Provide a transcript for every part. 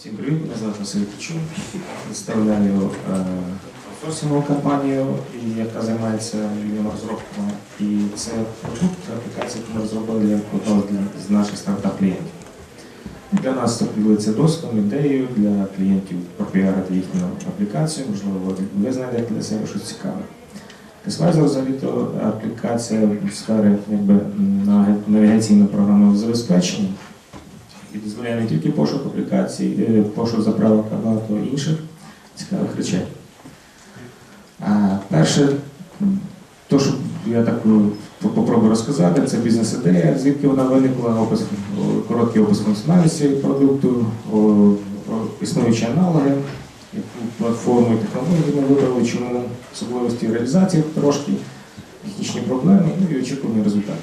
Всім привіт, мене звати Василь Кучук. Представляю е, аутсорсингову компанію, яка займається вільними розробками. І це продукт, аплікація, яку ми розробили для одного з- наших стартап-клієнтів. Для нас це поділиться досвідом, ідеєю для клієнтів пропіарити їхню аплікацію, можливо, ви- знайдете для себе щось цікаве. Кесвайзер взагалі то аплікація в сфері якби, на- навігаційного програмного забезпечення і дозволяє не тільки пошук аплікацій, е, пошук заправок, а багато інших цікавих речей. А, перше, то, що я так ну, попробую розказати, це бізнес-ідея, звідки вона виникла, опис, короткий опис функціональності продукту, існуючі аналоги, платформу і технології ми вибрали, чому особливості реалізації трошки, технічні проблеми ну, і очікувані результати.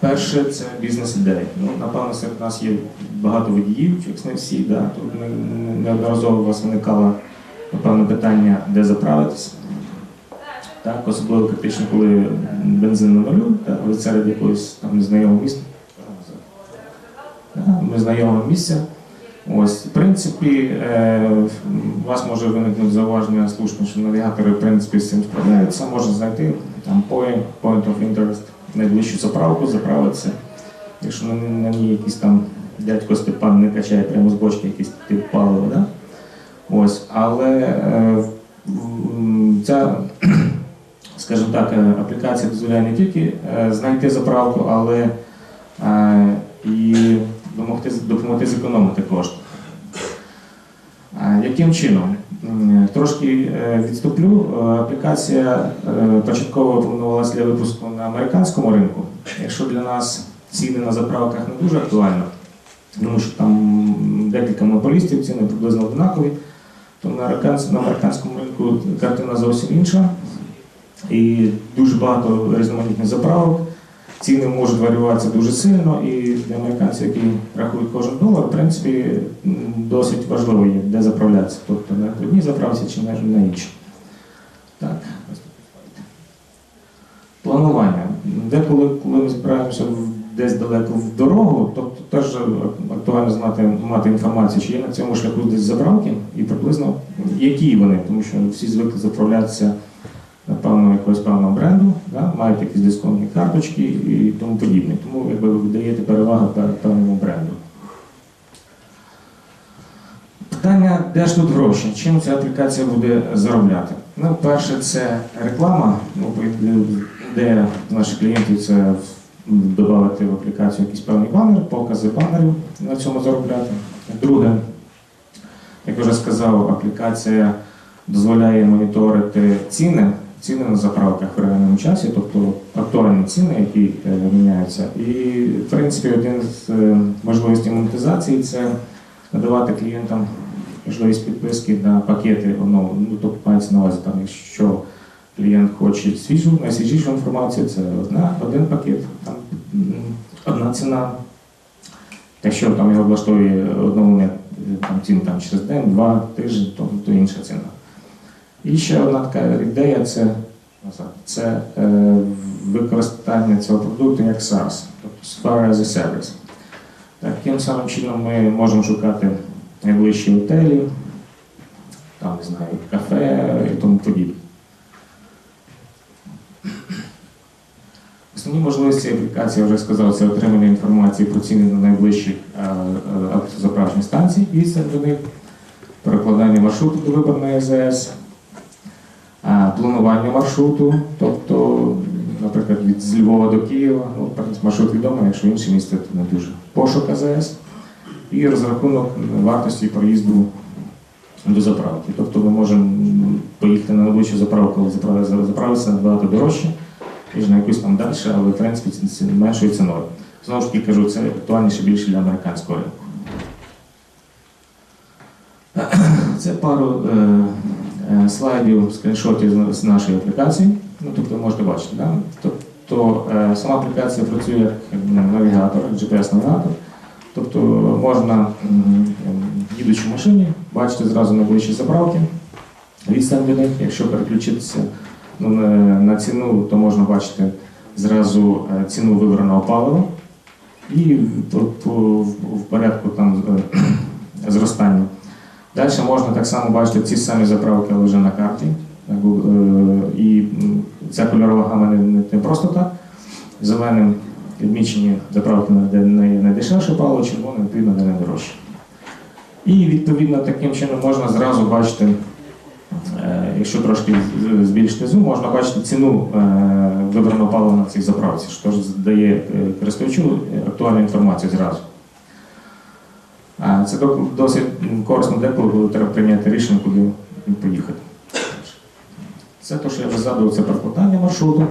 Перше це бізнес-ідея. Ну, напевно, серед нас є багато водіїв, як не всі. Да? Тут не- не- неодноразово у вас виникало напевно, питання, де заправитися. Так, особливо критично, коли бензин на нулю, ви серед якогось там незнайомого. Да, незнайомого місця. Ось, в принципі, е, у вас може виникнути зауваження слушно, що навігатори в принципі з цим справляються, можна знайти там point, point of interest, найближчу заправку, заправитися. Якщо на, ній якийсь там дядько Степан не качає прямо з бочки якийсь тип палива, да? Ось, але е, ця, скажімо так, е, аплікація дозволяє не тільки е, знайти заправку, але е, і допомогти, допомогти зекономити кошти. А Яким чином? Трошки е, відступлю. Е, Аплікація е, початково планувалася для випуску на американському ринку. Якщо для нас ціни на заправках не дуже актуально, тому що там декілька монополістів, ціни приблизно однакові, то на американському ринку картина зовсім інша. І дуже багато різноманітних заправок. Ціни можуть варіюватися дуже сильно, і для американців, які рахують кожен долар, в принципі, досить важливо є, де заправлятися. Тобто на одній заправці чи на іншій. Так, планування. Деколи, коли ми збираємося десь далеко в дорогу, тобто теж актуально знати, мати інформацію, чи є на цьому шляху десь заправки, і приблизно які вони, тому що всі звикли заправлятися напевно, якогось певного бренду, да, мають якісь дисконтні карточки і тому подібне. Тому якби ви даєте перевагу пе- певному бренду. Питання, де ж тут гроші? Чим ця аплікація буде заробляти? Ну, перше, це реклама, ну, де наші клієнтів це додати в аплікацію якийсь певний банер, покази банерів на цьому заробляти. Друге, як вже сказав, аплікація дозволяє моніторити ціни, ціни на заправках в реальному часі, тобто актуальні ціни, які е, міняються. І, в принципі, один з е, можливостей монетизації це надавати клієнтам можливість підписки на пакети. Ну, ну, тобто мається на увазі, там, якщо клієнт хоче свіжу, найсвіжішу інформацію, це одна, один пакет, там, одна ціна. Якщо там його влаштовує одному там, ціну там, через день, два тижні, то, то інша ціна. І ще одна така ідея це, це е, використання цього продукту як SaaS, тобто Software as a Service. Таким самим чином ми можемо шукати найближчі готелі, там, не знаю, кафе і тому подібне. Основні можливості аплікації, я вже сказав, це отримання інформації про ціни на найближчі е, е, автозаправочні станції, відстань до них, перекладання маршруту до виборної АЗС, а, планування маршруту, тобто, наприклад, від з Львова до Києва, ну, маршрут відомий, якщо інше місце, то не дуже. Пошук АЗС і розрахунок вартості проїзду до заправки. Тобто ми можемо поїхати на найближчу заправку, але заправ- заправитися набагато дорожче, ніж на якусь там далі, але в принципі це- меншою ціною. Знову ж таки кажу, це актуальніше більше для американського ринку. Це пару е, е, слайдів, скріншотів з- нашої аплікації. Ну, тобто можете бачити. Да? Тобто е, сама аплікація працює як навігатор, GPS-навігатор. Тобто можна, їдучи в машині, бачити зразу найближчі заправки, відстань до них. Якщо переключитися ну, на, ціну, то можна бачити зразу е, ціну вибраного палива. і в порядку там е, зростання. Далі можна так само бачити ці самі заправки, але вже на карті. Е, І ця кольорова гама не, просто так. Зеленим відмічені заправки, не- найдешевше паливо, червоним, відповідно, де найдорожче. І відповідно таким чином можна зразу бачити, е, якщо трошки збільшити зум, можна бачити ціну е, вибраного палива на цій заправці, що ж дає користувачу актуальну інформацію зразу. Це досить корисно деколи, коли треба прийняти рішення, куди поїхати. Це те, що я вже згадував, це прокладання маршруту.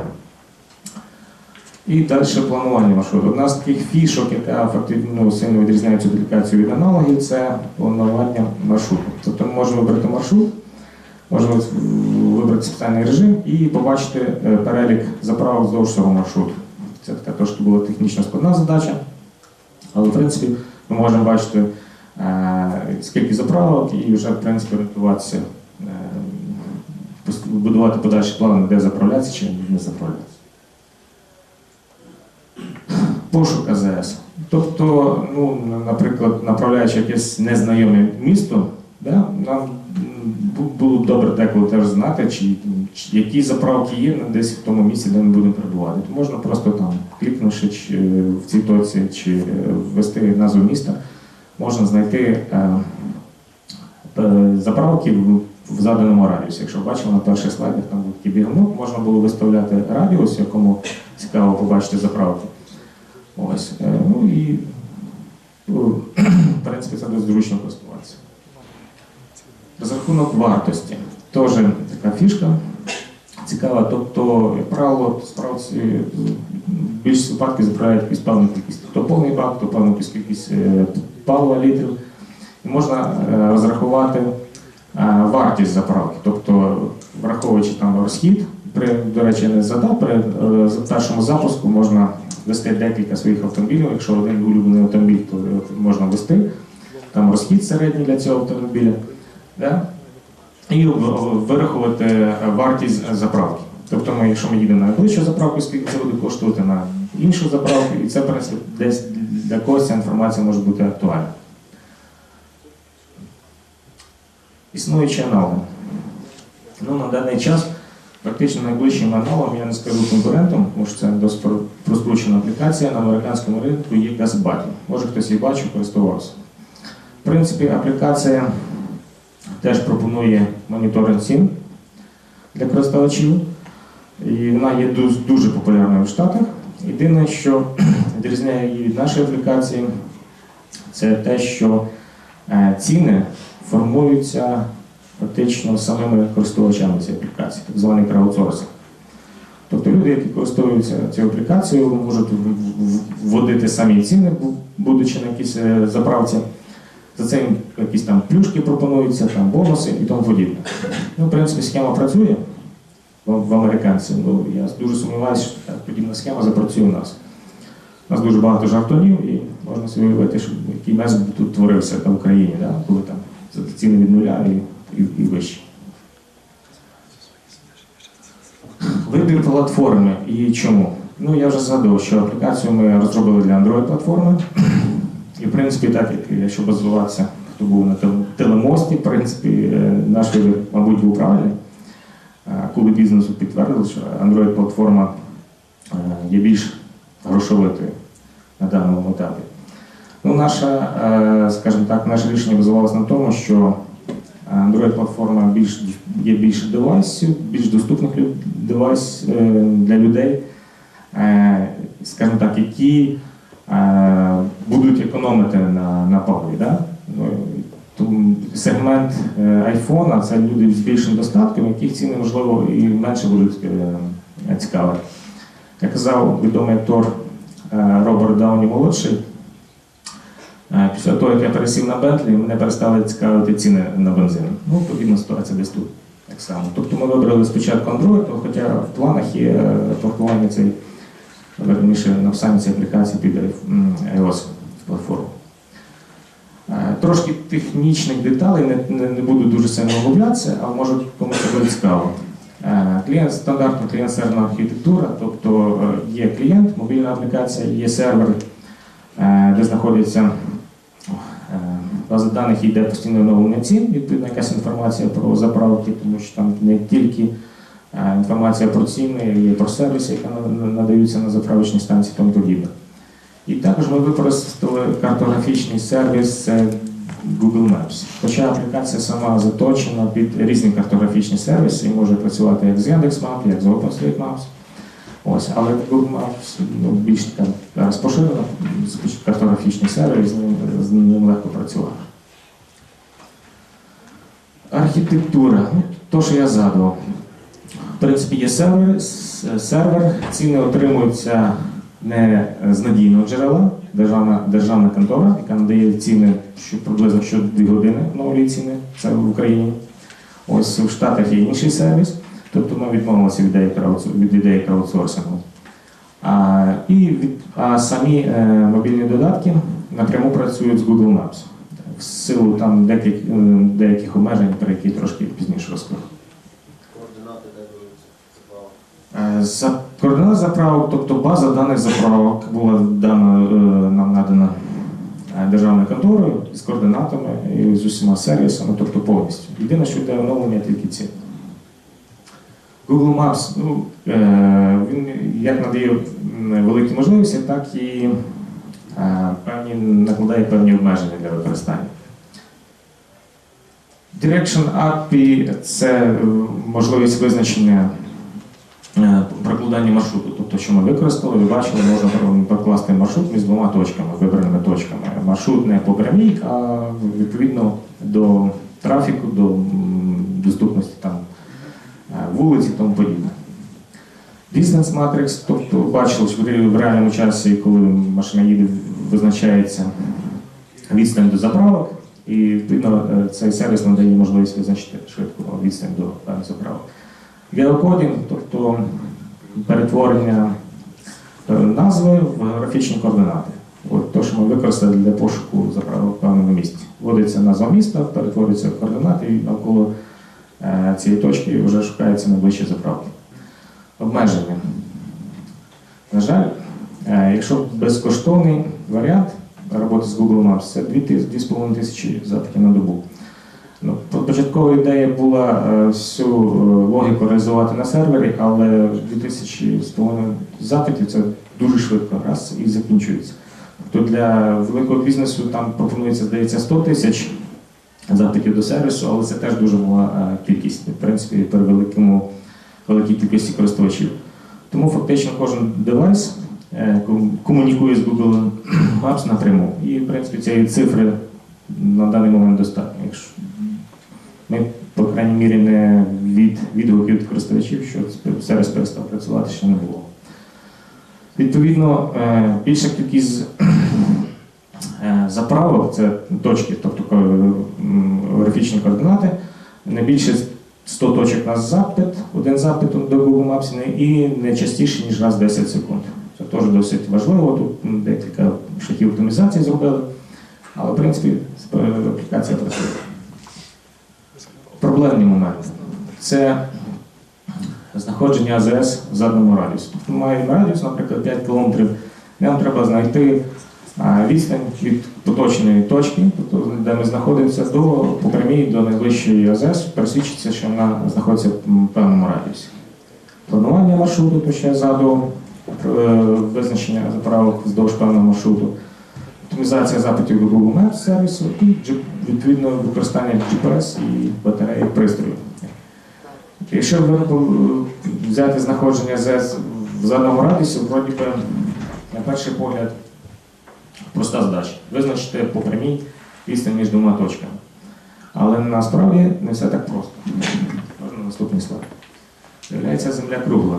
І далі планування маршруту. Одна з таких фішок, яка фактично сильно відрізняє цю аплікацію від аналогів, це планування маршруту. Тобто ми можемо вибрати маршрут, можемо вибрати спеціальний режим і побачити е, перелік заправок вздовж цього маршруту. Це така трошки була технічно складна задача, але в принципі ми можемо бачити, е, скільки заправок і вже в принципі орієнтуватися, е, будувати подальші плани, де заправлятися чи не заправлятися. Пошук АЗС. Тобто, ну, наприклад, направляючи якесь незнайоме місто, да, нам було б добре деколи теж знати, чи, чи які заправки є десь в тому місці, де ми будемо перебувати. То можна просто там, клікнувши чи, е, в цій точці, чи е, ввести назву міста, можна знайти е, заправки в, заданому радіусі. Якщо бачимо на перших слайдах, там був такий бігунок, можна було виставляти радіус, якому цікаво побачити заправки. Ось. Ну і ну, в принципі це дуже зручно користуватися. Розрахунок вартості. Теж така фішка цікава. Тобто, як правило, справці в більшості випадків заправляють якусь певну кількість. То повний бак, то певну кількість е, палива літрів. І можна е, розрахувати е, вартість заправки. Тобто, враховуючи там розхід, при, до речі, не задав, при першому запуску можна вести декілька своїх автомобілів. Якщо один улюблений автомобіль, то можна вести. Там розхід середній для цього автомобіля. Да? І вирахувати вартість заправки. Тобто, ми, якщо ми їдемо на найближчу заправку, скільки це буде коштувати на іншу заправку, і це в принципі, десь для когось ця інформація може бути актуальна. Існуючі аналоги. Ну, на даний час Практично найближчим аналогом, я не скажу конкурентом, тому що це досить про- розкручена аплікація на американському ринку є Газбаті. Може хтось її бачив, користувався. В принципі, аплікація теж пропонує моніторинг цін для користувачів. І вона є дуже, популярною в Штатах. Єдине, що відрізняє її від нашої аплікації, це те, що е, ціни формуються фактично самими користувачами цієї аплікації, так званий краудсорсинг. Тобто люди, які користуються цією аплікацією, можуть вводити самі ціни, будучи на якійсь е, заправці. За це якісь там плюшки пропонуються, там бонуси і тому подібне. Ну, в принципі, схема працює в, в американців. Ну, я дуже сумніваюся, що така подібна схема запрацює у нас. У нас дуже багато жартонів, і можна собі уявити, що який мес тут творився в Україні, да? коли там ціни від нуля і, і, і вищі. Вибір платформи і чому? Ну, я вже згадував, що аплікацію ми розробили для Android платформи. І, в принципі, так як якщо базуватися, хто був на тел- телемості, в принципі, е, наш вибір, мабуть, був правильний. Е, Коли бізнесу підтвердили, що Android платформа е, є більш грошовитою на даному етапі. Ну, наша, е, скажімо так, наше рішення базувалося на тому, що Android-платформа більш, є більше девайсів, більш доступних лю- девайс е, для людей, скажімо так, які будуть економити на, на паливі. Да? Ну, сегмент е, айфона це люди з більшим достатком, яких ціни, можливо, і менше будуть е, цікаві. Як казав відомий актор е, Роберт Дауні молодший, Е, Після того, як я пересів на Бентлі, мене перестали цікавити ціни на бензин. Ну, подібна ситуація десь тут так само. Тобто ми вибрали спочатку Android, хоча в планах є е, паркування цієї, верніше, написання цієї аплікації під iOS платформу. Е, Трошки технічних деталей, не, не, не буду дуже сильно углублятися, а може комусь буде цікаво. Е, Клієнт стандартна клієнт-серверна архітектура, тобто е, є клієнт, мобільна аплікація, є сервер де знаходяться е, база даних, йде постійне оновлення цін, відповідно якась інформація про заправки, тому що там не тільки інформація про ціни, є про сервіси, які на- на- надаються на заправочній станції і тому подібне. І також ми використали картографічний сервіс Google Maps. Хоча аплікація сама заточена під різні картографічні сервіси і може працювати як з Яндекс.Мап, як з OpenStreetMaps. Ось, але Google Maps ну, більш така розпоширена, з- картографічний сервіс, з ним, з ним легко працювати. Архітектура. То, що я згадував. В принципі, є сервер, сервер ціни отримуються не з надійного джерела, державна, державна контора, яка надає ціни що приблизно що 2 години нові ціни, це в Україні. Ось в Штатах є інший сервіс, тобто ми відмовилися від ідеї, від ідеї краудсорсингу. А, і від, а самі е, мобільні додатки напряму працюють з Google Maps. В силу там деяких, е, деяких обмежень, про які трошки пізніше розкажу. Координати де беруться. Е, За координат заправок, тобто база даних заправок була дана, е, нам надана е, державною конторою з координатами і з усіма сервісами, тобто повністю. Єдине, що йде оновлення тільки ці. Google Maps, ну, е, він як надає великі можливості, так і певні, накладає певні обмеження для використання. Direction API – це можливість визначення прокладання маршруту. Тобто, що ми використали, ви бачили, можна прокласти маршрут між двома точками, вибраними точками. Маршрут не по прямій, а відповідно до трафіку, до доступності там, е, вулиць і тому подібне. Distance Matrix, тобто бачили, що в реальному часі, коли машина їде, визначається відстань до заправок, і відповідно е, цей сервіс надає можливість визначити швидко відстань до заправок. Геокодінг, тобто перетворення е, назви в географічні координати. От те, що ми використали для пошуку в певному місці. Вводиться назва міста, перетворюється в координати, і навколо е, цієї точки вже шукаються найближчі заправки. Обмеження. На жаль, е, якщо безкоштовний варіант роботи з Google Maps, це 2,5 тисячі запитів на добу. Ну, початкова ідея була е, всю е, логіку реалізувати на сервері, але 2000 з половиною запитів це дуже швидко раз і закінчується. Тобто для великого бізнесу там пропонується, здається, 100 тисяч запитів до сервісу, але це теж дуже мала е, кількість, в принципі, при великому, великій кількості користувачів. Тому фактично кожен девайс комунікує з Google Maps напряму. І, в принципі, цієї цифри на даний момент достатньо. Ми, по крайній мірі, не від відгуків від користувачів, що сервіс перестав працювати, ще не було. Відповідно, е, більша кількість е, заправок це точки, тобто графічні координати, не більше 100 точок на запит, один запит до Google Maps і не частіше, ніж раз в 10 секунд. Це теж досить важливо. Тут декілька шляхів оптимізації зробили, але в принципі аплікація працює. Проблемні моменти це знаходження АЗС в задному радіусі. Тобто маємо радіус, наприклад, 5 км. Нам треба знайти відстань від поточної точки, тобто, де ми знаходимося, до по прямій до найближчої АЗС, пересвідчиться, що вона знаходиться в певному радіусі. Планування маршруту, то ще згадував, е, визначення заправок вздовж певного маршруту, оптимізація запитів до Google Maps сервісу і відповідно використання GPS і батареї пристрою. Якщо е, взяти знаходження ЗС в задному радіусі, вроді би, на перший погляд, проста задача. Визначити по прямій відстань між двома точками. Але насправді не все так просто. Можна наступний слайд. Виявляється, земля кругла.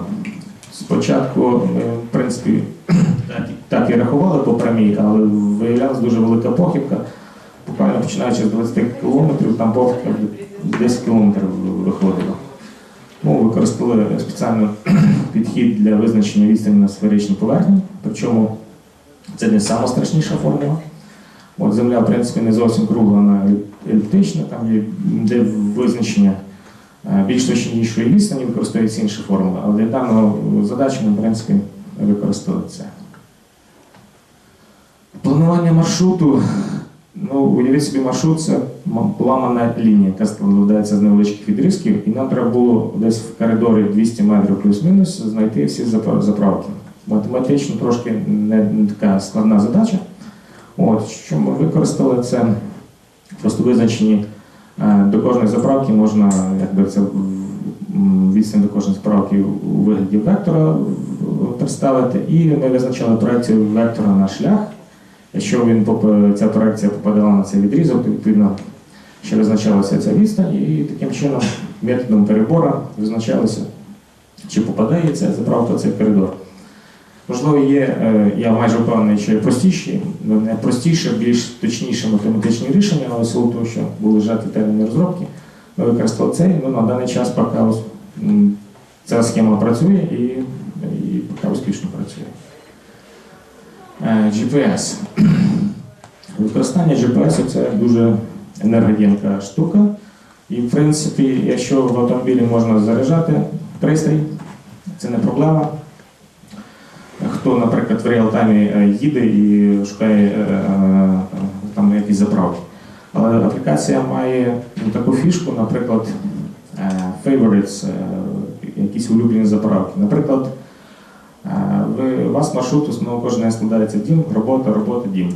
Спочатку ми, в принципі, так, і- рахували по прямій, але виявлялася дуже велика похибка. Буквально починаючи з 20 кілометрів, там похибка 10 кілометрів виходила. Тому використали спеціальний підхід для визначення відстані на сферичній поверхні. Причому це не сама страшніша формула. От земля, в принципі, не зовсім кругла, вона еліптична, там є де визначення е, більш точнішої відстані, використовується інша формула. Але для даного задачі ми, в принципі, використали це. Планування маршруту. Ну, уявіть собі, маршрут це м- ламана лінія, яка складається з невеличких відрізків, і нам треба було десь в коридорі 200 метрів плюс-мінус знайти всі заправки. Математично трошки не, така складна задача. От, що ми використали, це просто визначені е, до кожної заправки можна якби це відстань до кожної заправки у вигляді вектора представити, і ми визначали проекцію вектора на шлях. Якщо він ця проекція попадала на цей відрізок, то відповідно ще визначалася ця відстань, і таким чином методом перебору визначалося, чи попадає ця заправка в цей коридор. Можливо, є, е, я майже впевнений, що є простіші, ну, не простіше, більш точніше математичні рішення, але силу того, що були лежати терміни розробки, ми використали цей. Ну, на даний час поки ця схема працює і, і поки успішно працює. Е, GPS. Використання GPS це дуже енергоємка штука. І, в принципі, якщо в автомобілі можна заряджати пристрій, це не проблема. Хто, наприклад, в реал-таймі е, їде і шукає е, е, там якісь заправки. Але аплікація має ну, таку фішку, наприклад, е, favorites, е, якісь улюблені заправки. Наприклад, е, ви, у вас маршрут кожен день складається дім, робота, робота, дім.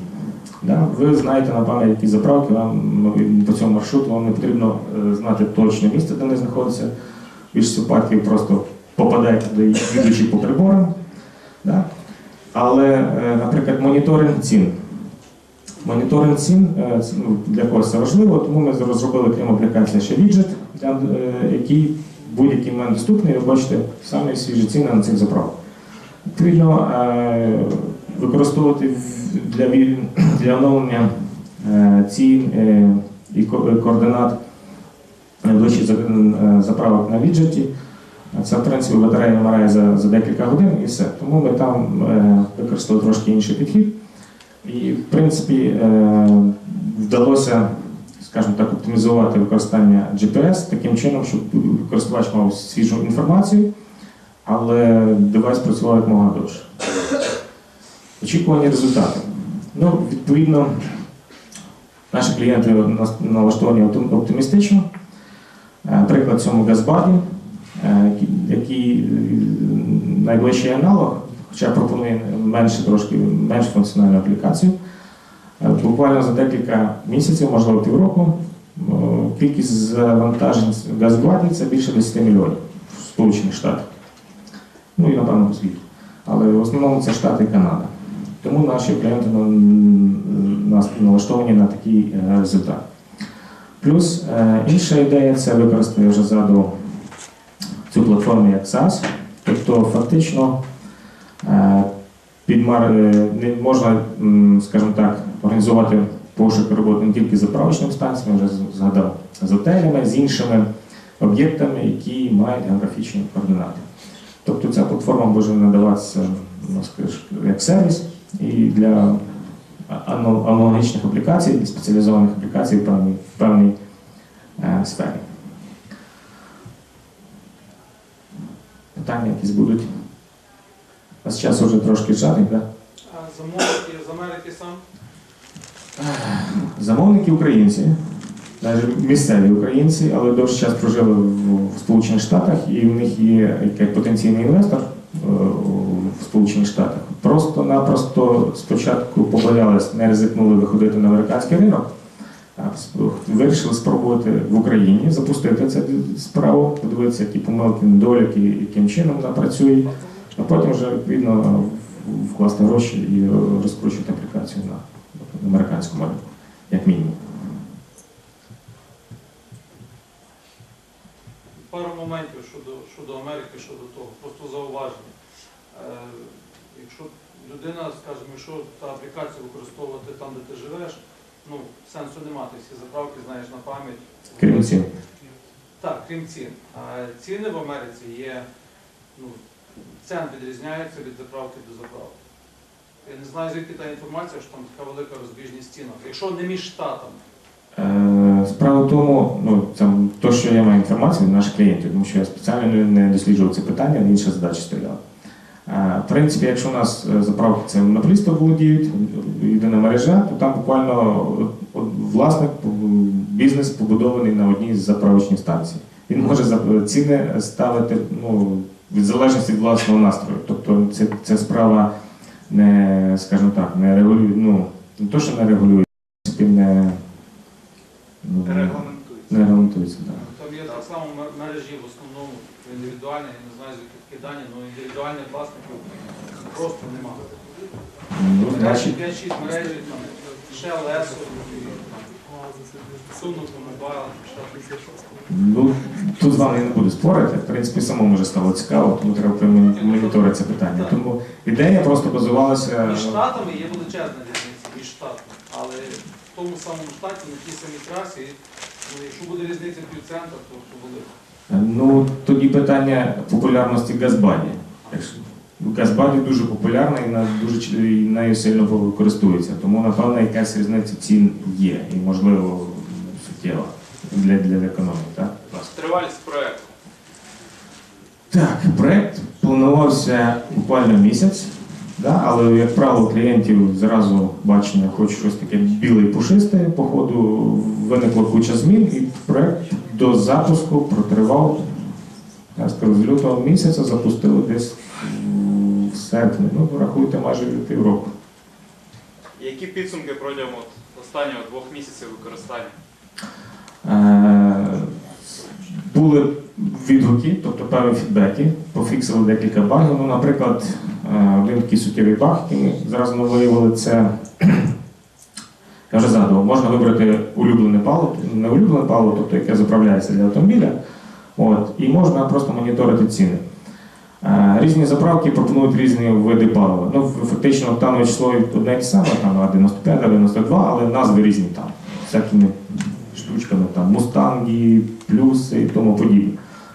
Да? Ви знаєте на пам'ять які заправки, вам по цьому маршруту вам не потрібно е, знати точне місце, де вони знаходяться. В більшості випадків просто попадаєте туди, їдучи по приборам. Да? Але, е, наприклад, моніторинг цін. Моніторинг цін е, ну, для когось це важливо, тому ми розробили крім аплікації ще віджит, е, який будь-який момент доступний, ви бачите самі свіжі ціни на цих заправках. Відповідно, використовувати для, для оновлення цін і координат е, заправок на віджеті. Це, в принципі, батарея вмирає за, за декілька годин і все. Тому ми там е, використали трошки інший підхід. І, в принципі, е, вдалося, скажімо так, оптимізувати використання GPS таким чином, щоб користувач мав свіжу інформацію, але девайс працював як мога довше. Очікувані результати. Ну, відповідно, наші клієнти налаштовані оптимістично. Е, Приклад цьому Газбаді, е, який- який е, найближчий аналог, хоча пропонує менше трошки менш функціональну аплікацію. Е, Буквально за декілька місяців, можливо півроку, е, кількість завантажень з Газбаді це більше 10 мільйонів в Сполучених Штатах. Ну і напевно по світу. Але в основному це Штати і Канада. Тому наші клієнти нас налаштовані на такий е, результат. Плюс е, інша ідея це використати вже ззаду цю платформу як SaaS. Тобто фактично е, підмар... е, можна, скажімо так, організувати пошук роботи не тільки з заправочними станціями, вже згадав, з готелями, з іншими об'єктами, які мають географічні координати. Тобто ця платформа може надаватися ну, як сервіс і для аналогічних аплікацій, спеціалізованих аплікацій в певній, в певній е, сфері. Питання якісь будуть. У нас час вже трошки зжатий, так? А замовники з Америки сам? Замовники українці, навіть місцеві українці, але довший час прожили в, Сполучених Штатах, і в них є як потенційний інвестор е, в Сполучених Штатах. Просто-напросто спочатку побоялись, не ризикнули виходити на американський ринок, а вирішили спробувати в Україні запустити цю справу, подивитися, які помилки, недоліки, яким чином вона працює, а потім вже відповідно вкласти гроші і розкручувати аплікацію на американському ринку, як мінімум. Пару моментів щодо, щодо Америки, щодо того, просто зауваження. Е, якщо людина, скажімо, якщо та аплікація використовувати там, де ти живеш, ну, сенсу немає, ти всі заправки знаєш на пам'ять. Крім цін. Так, крім цін. А ціни в Америці є, ну, цен відрізняється від заправки до заправки. Я не знаю, звідки та інформація, що там така велика розбіжність в цінах. Якщо не між штатами. Е, Справа в тому, ну це то, що я маю інформацію наших клієнтів, тому що я спеціально не- не досліджував це питання, інша задача стояла. Е, В принципі, якщо у нас е, заправки це монополісти володіють, єдина мережа, то там буквально от власник, бізнес побудований на одній з заправочних станцій. Він може ціни ставити ну, від залежності від власного настрою. Тобто це, це справа не, скажімо так, не регулює, ну, не то, що не регулює, в принципі, не, ну, Регламентується. не регламентується. Так. Там є так само мережі в основному індивідуальні, я не знаю, звідки дані, але індивідуальних власників просто немає. Ну, значить, 5-6 мережі, там, Shell, Esso, Сунук, Mobile, ще Ну, тут з вами я не буду спорити. В принципі, самому вже стало цікаво, тому треба моніторити це питання. Тому ідея просто базувалася. Між штатами є величезна різниця, між штатами. Але в тому самому штаті, на тій самій трасі, ну, якщо буде різниця півцентра, то, то велика. Ну, тоді питання популярності Газбаді. Газбаді дуже популярна і дуже нею сильно користується. Тому, напевно, якась різниця цін є і, можливо, суттєва для, для економіки. Так? Тривалість проекту. Так, проект планувався буквально місяць, да, але, як правило, клієнтів зразу бачення хочуть щось таке біле і пушисте. По ходу виникла куча змін, і проект до запуску протривав, я скажу, з лютого місяця запустили десь в серпні. Ну, рахуйте майже півроку. Які підсумки протягом от останнього двох місяців використання? Е, Були відгуки, тобто певні фідбеки, пофіксили декілька багів. Ну, наприклад, е, один такий суттєвий баг, який ми зразу ми виявили, це я вже згадував, можна вибрати улюблене паливо, не улюблене паливо, тобто яке заправляється для автомобіля. От, і можна просто моніторити ціни. Е, Різні заправки пропонують різні види палива. Ну, фактично, октанове число одне і саме, там А95, А92, але назви різні там, всякими штучками, там мустанги, плюси і тому подібне.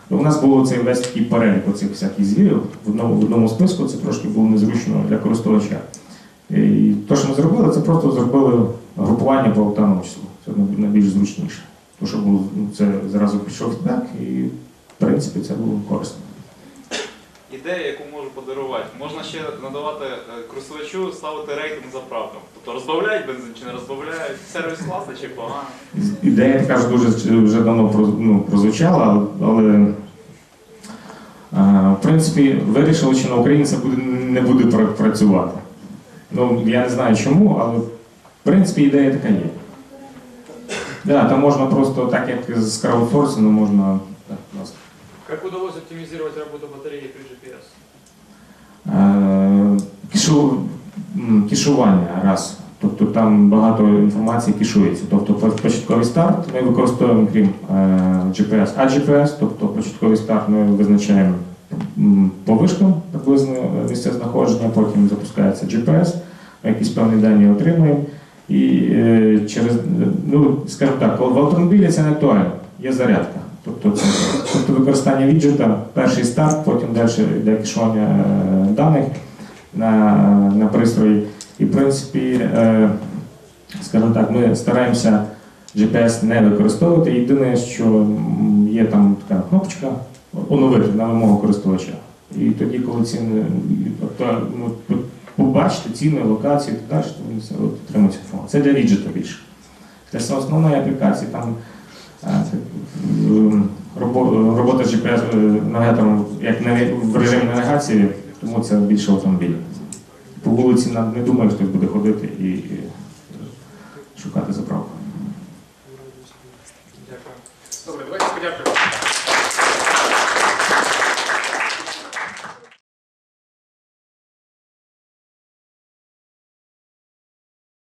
Ну, у нас було цей весь такий перелік оцих всяких звірів в одному, в одному списку, це трошки було незручно для користувача. І те, що ми зробили, це просто зробили групування по октановому числу. Це найбільш зручніше. Тому що ну, це зразу пішов фідбек, і в принципі це було корисно. Ідея, яку можу подарувати. Можна ще надавати е, користувачу, ставити рейтинг за заправкам. Тобто розбавляють бензин чи не розбавляють, сервіс класний чи поганий. Ідея така ж дуже вже давно ну, прозвучала, але е, в принципі вирішили, що на Україні це буде, не буде працювати. Ну, я не знаю чому, але в принципі ідея така є. Да, там можна просто, так як з краудсорсингу, можна. Так. Как удалось оптимизировать работу батареи при GPS? Е, Кішу, м, кішування раз. Тобто там багато інформації кішується. Тобто початковий старт ми використовуємо крім е, GPS, а GPS, тобто початковий старт ми визначаємо по вишкам приблизно місце знаходження, потім запускається GPS, якісь певні дані отримуємо. І е, через, е, ну, скажімо так, в автомобілі це не актуально, є зарядка. Тобто, це, тобто використання віджета, перший старт, потім далі йде кешування е, даних на, на пристрої. І в принципі, е, скажімо так, ми стараємося GPS не використовувати. Єдине, що є там така кнопочка оновити на вимогу користувача. І тоді, коли ціни ну, побачите ціни, локації так далі, то все от отримують інформацію. Це для віджета більше. Для основної аплікації там е, це, робота з GPS е, як в режимі навігації, тому це більше автомобіль. По вулиці не думаю, хтось буде ходити і шукати заправку. Дякую. Добре, давайте подякуємо.